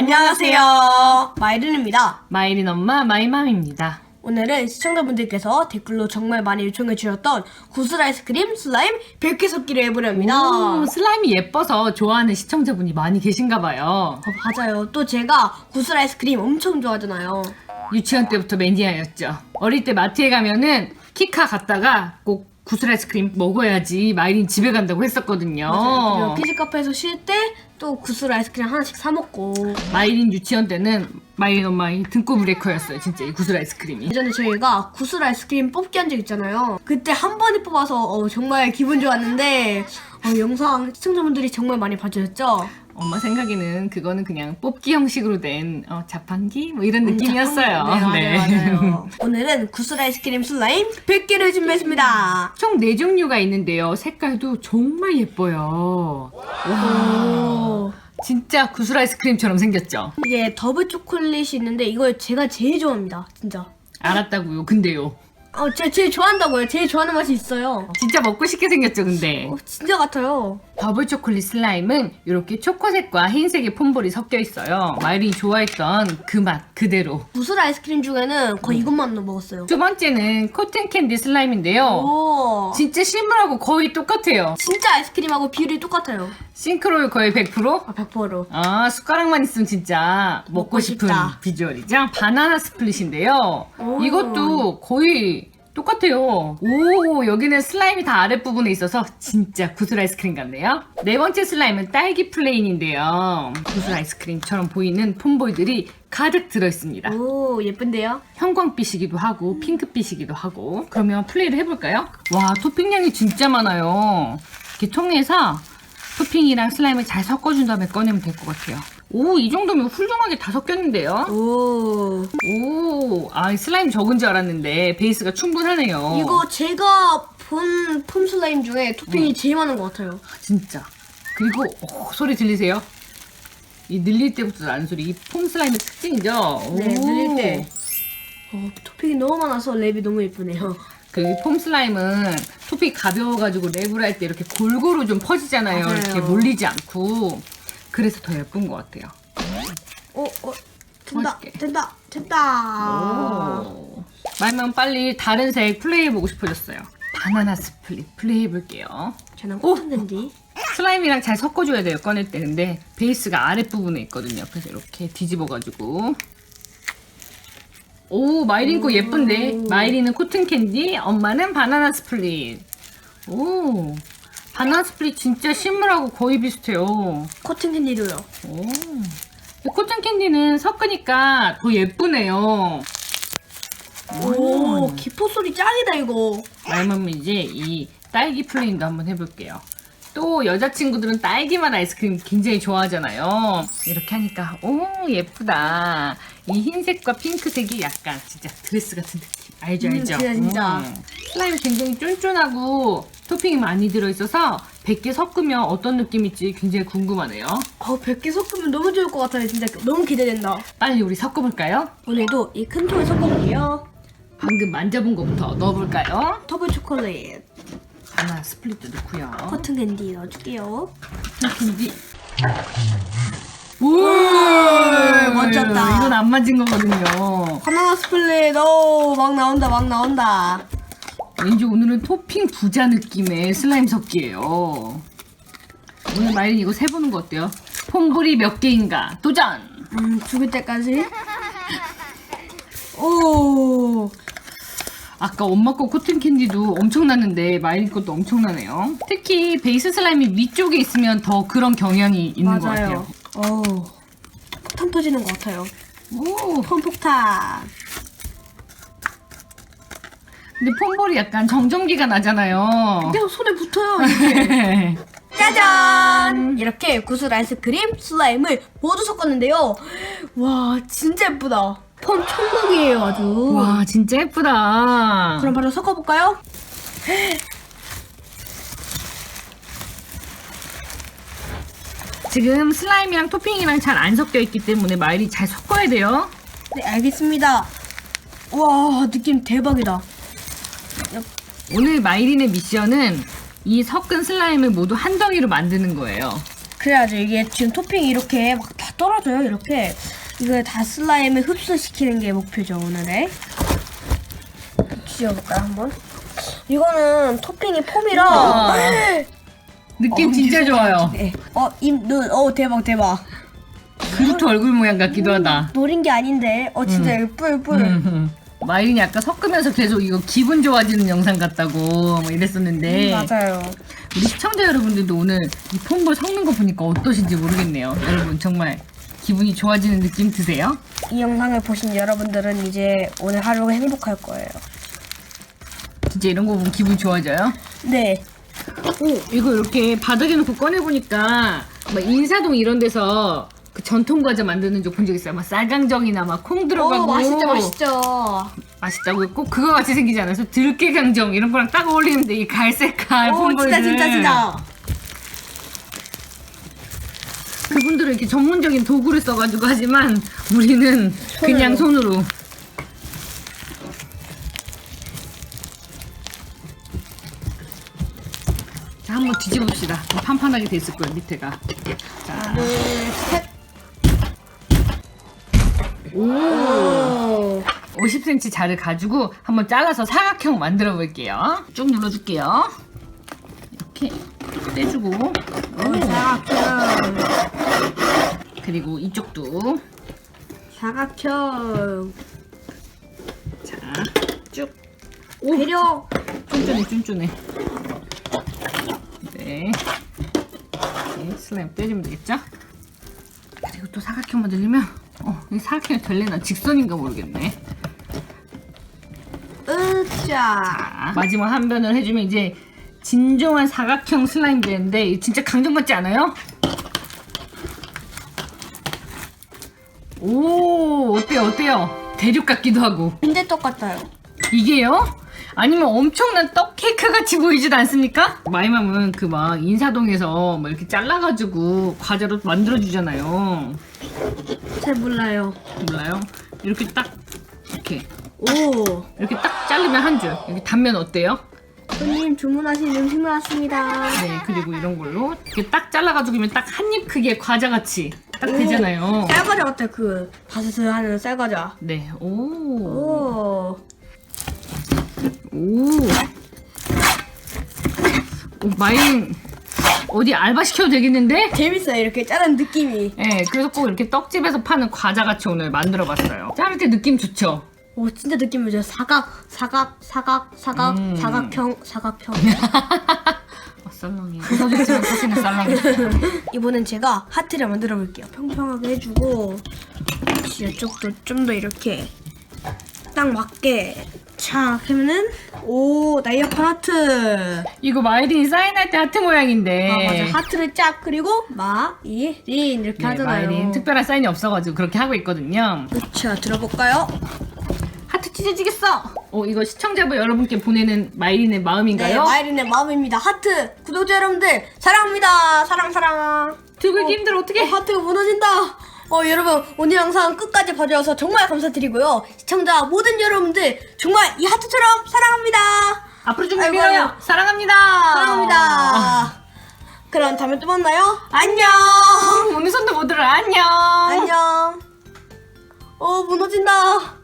안녕하세요. 마이른입니다. 마이린 엄마 마이맘입니다. 오늘은 시청자분들께서 댓글로 정말 많이 요청해 주셨던 구슬 아이스크림 슬라임 100개 섞기를 해보려 합니다. 오, 슬라임이 예뻐서 좋아하는 시청자분이 많이 계신가 봐요. 어, 맞아요. 또 제가 구슬 아이스크림 엄청 좋아하잖아요. 유치원 때부터 매니아였죠. 어릴 때 마트에 가면은 키카 갔다가 꼭 구슬 아이스크림 먹어야지 마이린 집에 간다고 했었거든요. 그리고 키즈 카페에서 쉴 때 또 구슬 아이스크림 하나씩 사 먹고 마이린 유치원 때는 마이린 엄마의 등골 브레이커였어요. 진짜 이 구슬 아이스크림이. 예전에 저희가 구슬 아이스크림 뽑기 한 적 있잖아요. 그때 한 번에 뽑아서 어, 정말 기분 좋았는데 어, 영상 시청자분들이 정말 많이 봐주셨죠? 엄마 생각에는 그거는 그냥 뽑기 형식으로 된 어, 자판기 뭐 이런 음, 느낌이었어요. 네, 맞아요, 맞아요. 오늘은 구슬 아이스크림 슬라임 100개를 준비했습니다. 총 4종류가 있는데요. 색깔도 정말 예뻐요. 오. 진짜 구슬 아이스크림처럼 생겼죠? 이게 더블 초콜릿이 있는데 이걸 제가 제일 좋아합니다. 진짜. 알았다고요. 근데요. 어, 제가 제일 좋아한다고요. 제일 좋아하는 맛이 있어요. 진짜 먹고 싶게 생겼죠, 근데. 어, 진짜 같아요. 더블 초콜릿 슬라임은 이렇게 초코색과 흰색의 폼볼이 섞여 있어요. 마이린이 좋아했던 그 맛 그대로. 구슬 아이스크림 중에는 거의 이것만 먹었어요. 두 번째는 코튼 캔디 슬라임인데요. 오. 진짜 실물하고 거의 똑같아요. 진짜 아이스크림하고 비율이 똑같아요. 싱크로율 거의 100%? 아, 100%로. 아, 숟가락만 있으면 진짜 먹고 먹고 싶은 싶다. 비주얼이죠. 바나나 스플릿인데요. 오. 이것도 거의 똑같아요. 오, 여기는 슬라임이 다 아랫부분에 있어서 진짜 구슬 아이스크림 같네요. 네 번째 슬라임은 딸기 플레인인데요. 구슬 아이스크림처럼 보이는 폼볼들이 가득 들어있습니다. 오, 예쁜데요? 형광빛이기도 하고 핑크빛이기도 하고 그러면 플레이를 해볼까요? 와 토핑량이 진짜 많아요 이렇게 통에서 토핑이랑 슬라임을 잘 섞어준 다음에 꺼내면 될 것 같아요 오 이 정도면 훌륭하게 다 섞였는데요 오. 오 아 슬라임 적은 줄 알았는데 베이스가 충분하네요 이거 제가 본 폼 슬라임 중에 토핑이 제일 많은 것 같아요. 진짜 그리고 오, 소리 들리세요? 이 늘릴 때부터 나는 소리 이 폼 슬라임의 특징이죠 네, 오. 늘릴 때. 어, 토핑이 너무 많아서 랩이 너무 예쁘네요. 그 폼 슬라임은 토핑이 가벼워가지고 랩을 할 때 이렇게 골고루 좀 퍼지잖아요. 맞아요. 이렇게 몰리지 않고. 그래서 더 예쁜 것 같아요. 어, 어, 된다, 맛있게. 된다, 된다. 오. 말면 빨리 다른 색 플레이해보고 싶어졌어요. 바나나 스플릿 플레이해볼게요. 저는 오! 코튼랜디. 슬라임이랑 잘 섞어줘야 돼요, 꺼낼 때. 근데 베이스가 아랫부분에 있거든요. 그래서 이렇게 뒤집어가지고. 오, 마이린 거 예쁜데? 마이린은 코튼 캔디, 엄마는 바나나 스플릿. 오, 바나나 스플릿 진짜 실물하고 거의 비슷해요. 코튼 캔디도요. 오. 코튼 캔디는 섞으니까 더 예쁘네요. 오, 기포 소리 짱이다 이거. 말면 이제 이 딸기 플레인도 한번 해볼게요. 또 여자친구들은 딸기맛 아이스크림 굉장히 좋아하잖아요. 이렇게 하니까 오 예쁘다. 이 흰색과 핑크색이 약간 진짜 드레스 같은 느낌. 알죠 음, 알죠? 진짜, 진짜. 음. 슬라임이 굉장히 쫀쫀하고 토핑이 많이 들어있어서 100개 섞으면 어떤 느낌일지 굉장히 궁금하네요. 어, 100개 섞으면 너무 좋을 것 같아요. 진짜 너무 기대된다. 빨리 우리 섞어볼까요? 오늘도 이 큰 통에 섞어볼게요. 방금 만져본 것부터 넣어볼까요? 더블 초콜릿, 하나 스플릿도 넣고요. 코튼 캔디 넣어줄게요. 캔디. 오, 멋졌다. 이건 안 맞은 거거든요. 바나나 스플릿, 오, 막 나온다, 막 나온다. 왠지 오늘은 토핑 부자 느낌의 슬라임 섞기예요. 오늘 마이린 이거 세 보는 거 어때요? 폼볼이 몇 개인가? 도전! 음, 죽을 때까지. 오, 아까 엄마 거 코튼 캔디도 엄청났는데 마이린 것도 엄청나네요. 특히 베이스 슬라임이 위쪽에 있으면 더 그런 경향이 있는 것 같아요. 맞아요. 오, 폭탄 터지는 것 같아요. 오, 폼 폭탄. 근데 폼볼이 약간 정전기가 나잖아요. 계속 손에 붙어요. 이렇게. 짜잔! 이렇게 구슬 아이스크림, 슬라임을 모두 섞었는데요. 와, 진짜 예쁘다. 폼 천국이에요, 아주. 와 진짜 예쁘다. 그럼 바로 섞어볼까요? 지금 슬라임이랑 토핑이랑 잘 안 섞여 있기 때문에 마일이 잘 섞어야 돼요. 네, 알겠습니다. 와, 느낌 대박이다. 오늘 마이린의 미션은 이 섞은 슬라임을 모두 한 덩이로 만드는 거예요. 그래야죠. 이게 지금 토핑이 이렇게 막 다 떨어져요 이렇게 이거 다 슬라임을 흡수시키는 게 목표죠 오늘의 지워볼까요 한번 이거는 토핑이 폼이라 아. 느낌 어, 진짜 좋아요. 네. 어 입 눈 어 대박 대박 그루트 얼굴 모양 같기도 하다. 노린 게 아닌데 어 진짜 여기 뿔 뿔 음. 마이린이 아까 섞으면서 계속 이거 기분 좋아지는 영상 같다고 뭐 이랬었는데 음, 맞아요 우리 시청자 여러분들도 오늘 이 폼볼 섞는 거 보니까 어떠신지 모르겠네요. 여러분 정말 기분이 좋아지는 느낌 드세요? 이 영상을 보신 여러분들은 이제 오늘 하루가 행복할 거예요 진짜 이런 거 보면 기분 좋아져요? 네 오 이거 이렇게 바닥에 놓고 꺼내 보니까 막 인사동 이런 데서 그 전통 과자 만드는 쪽본적 있어요. 막 쌀강정이나 막 콩 들어가고. 어, 맛있죠 맛있죠. 맛있다고? 꼭 그거 같이 생기지 않아서 들깨강정 이런 거랑 딱 어울리는데 이 갈색깔 오 진짜 진짜 진짜. 그분들은 이렇게 전문적인 도구를 써가지고 하지만 우리는 그냥 손으로 한번 뒤집읍시다. 판판하게 돼 있을 거예요 밑에가. 자. 둘셋 오. 오. 50cm 자를 가지고 한번 잘라서 사각형 만들어 볼게요. 쭉 눌러줄게요. 이렇게 떼주고. 사각형 그리고 이쪽도. 사각형. 자쭉. 배려. 쫀쫀해 쫀쫀해. 네 이렇게 슬라임 떼주면 되겠죠? 그리고 또 사각형 만들려면 어, 이 사각형이 될래나 직선인가 모르겠네 으쌰 자, 마지막 한 변을 해주면 이제 진정한 사각형 슬라임 되는데 진짜 강정 같지 않아요? 오 어때요 어때요 대륙 같기도 하고 근데 똑같아요 이게요? 아니면 엄청난 떡 케이크 같이 보이지도 않습니까? 마이맘은 그 막 인사동에서 막 이렇게 잘라가지고 과자로 만들어주잖아요. 잘 몰라요 몰라요? 이렇게 딱 이렇게 오 이렇게 딱 자르면 한 줄. 여기 단면 어때요? 손님 주문하신 음식 나왔습니다 네 그리고 이런 걸로 이렇게 딱 잘라가지고 면딱 한 입 크기의 과자 같이 딱 되잖아요. 쌀과자 같아 그 바스스 하는 쌀과자 네, 오, 오 오, 오 마인 어디 알바 시켜도 되겠는데? 재밌어요 이렇게 자른 느낌이 네, 그래서 꼭 이렇게 떡집에서 파는 과자 같이 오늘 만들어봤어요. 자를 때 느낌 좋죠? 오 진짜 느낌 이죠 사각 사각 사각 사각 음. 사각형 사각형 어, 썰렁이. 이번엔 제가 하트를 만들어 볼게요 평평하게 해주고 이쪽도 좀 더 이렇게 딱 맞게 자 그러면은 오 날렵한 하트 이거 마이린이 사인할 때 하트 모양인데. 아 맞아 하트를 쫙 그리고 마이린 이렇게 네, 하잖아요 마이린 특별한 사인이 없어가지고 그렇게 하고 있거든요. 그쵸 들어볼까요? 하트 찢어지겠어! 어, 이거 시청자분 여러분께 보내는 마이린의 네 마음인가요? 마이린의 마음입니다 하트 구독자 여러분들 사랑합니다 사랑 사랑 들고 힘들 어떻게? 어, 하트가 무너진다. 어, 여러분, 오늘 영상 끝까지 봐주셔서 정말 감사드리고요. 시청자 모든 여러분들, 정말 이 하트처럼 사랑합니다. 앞으로 좀 아이고, 밀어요. 아이고. 사랑합니다. 사랑합니다. 그럼 다음에 또 만나요. 안녕. 오늘 손도 못 들어. 안녕. 안녕. 어, 무너진다.